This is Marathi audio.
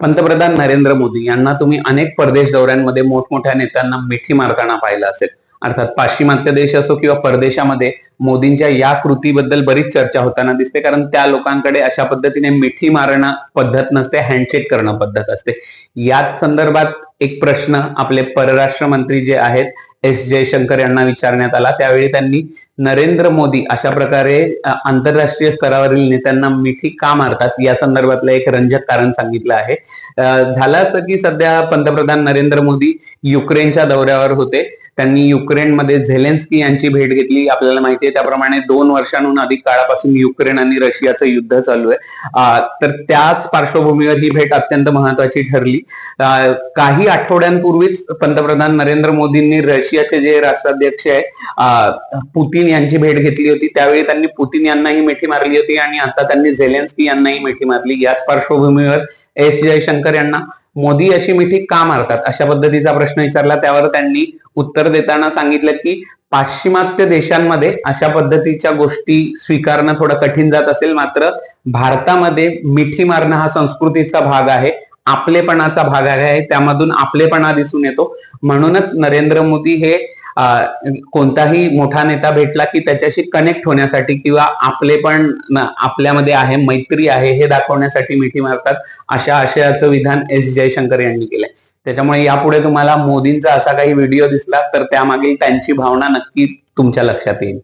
पंतप्रधान नरेंद्र मोदी यांना तुम्ही अनेक परदेश दौऱ्यांमध्ये मोठमोठ्या नेत्यांना मिठी मारताना पाहिलं असेल. अर्थात पाश्चिमात्य देश असो किंवा परदेशामध्ये मोदींच्या या कृतीबद्दल बरीच चर्चा होताना दिसते कारण त्या लोकांकडे अशा पद्धतीने मिठी मारणं पद्धत नसते हँडशेक करणं पद्धत असते. याच संदर्भात एक प्रश्न आपले परराष्ट्र मंत्री जे आहेत एस जयशंकर यांना विचारण्यात आला. त्यावेळी त्यांनी नरेंद्र मोदी अशा प्रकारे आंतरराष्ट्रीय स्तरावरील नेत्यांना मिठी का मारतात? या संदर्भातलं एक रंजक कारण सांगितलं आहे. झालं असं की सध्या पंतप्रधान नरेंद्र मोदी युक्रेनच्या दौऱ्यावर होते. त्यांनी युक्रेनमध्ये झेलेन्स्की यांची भेट घेतली. आपल्याला माहिती आहे त्याप्रमाणे दोन वर्षांहून अधिक काळापासून युक्रेन आणि रशियाचं युद्ध चालू आहे. तर त्याच पार्श्वभूमीवर ही भेट अत्यंत महत्वाची ठरली. काही आठवड्यांपूर्वीच पंतप्रधान नरेंद्र मोदींनी रशियाचे जे राष्ट्राध्यक्ष आहे पुतीन यांची भेट घेतली होती. त्यावेळी त्यांनी पुतीन यांनाही मिठी मारली होती आणि आता त्यांनी झेलेन्स्की यांनाही मिठी मारली. याच पार्श्वभूमीवर एस जयशंकर यांना मोदी अशी मिठी का मारतात? अशा पद्धतीचा प्रश्न विचारला. त्यावर त्यांनी उत्तर देताना सांगितलं की पाश्चिमात्य देशांमध्ये अशा पद्धतीच्या गोष्टी स्वीकारणं थोडं कठीण जात असेल. मात्र भारतामध्ये मिठी मारणं हा संस्कृतीचा भाग आहे. आपलेपणाचा भाग आहे. त्यामधून आपलेपणा दिसून येतो. म्हणूनच नरेंद्र मोदी हे कोणताही मोठा नेता भेटला की त्याच्याशी कनेक्ट होण्यासाठी किंवा आपले पण आपल्यामध्ये आहे मैत्री आहे हे दाखवण्यासाठी मिठी मारतात अशा आशयाचं विधान एस जयशंकर यांनी केलंय. त्याच्यामुळे यापुढे तुम्हाला मोदींचा असा काही व्हिडिओ दिसला तर त्यामागील त्यांची भावना नक्की तुमच्या लक्षात येईल.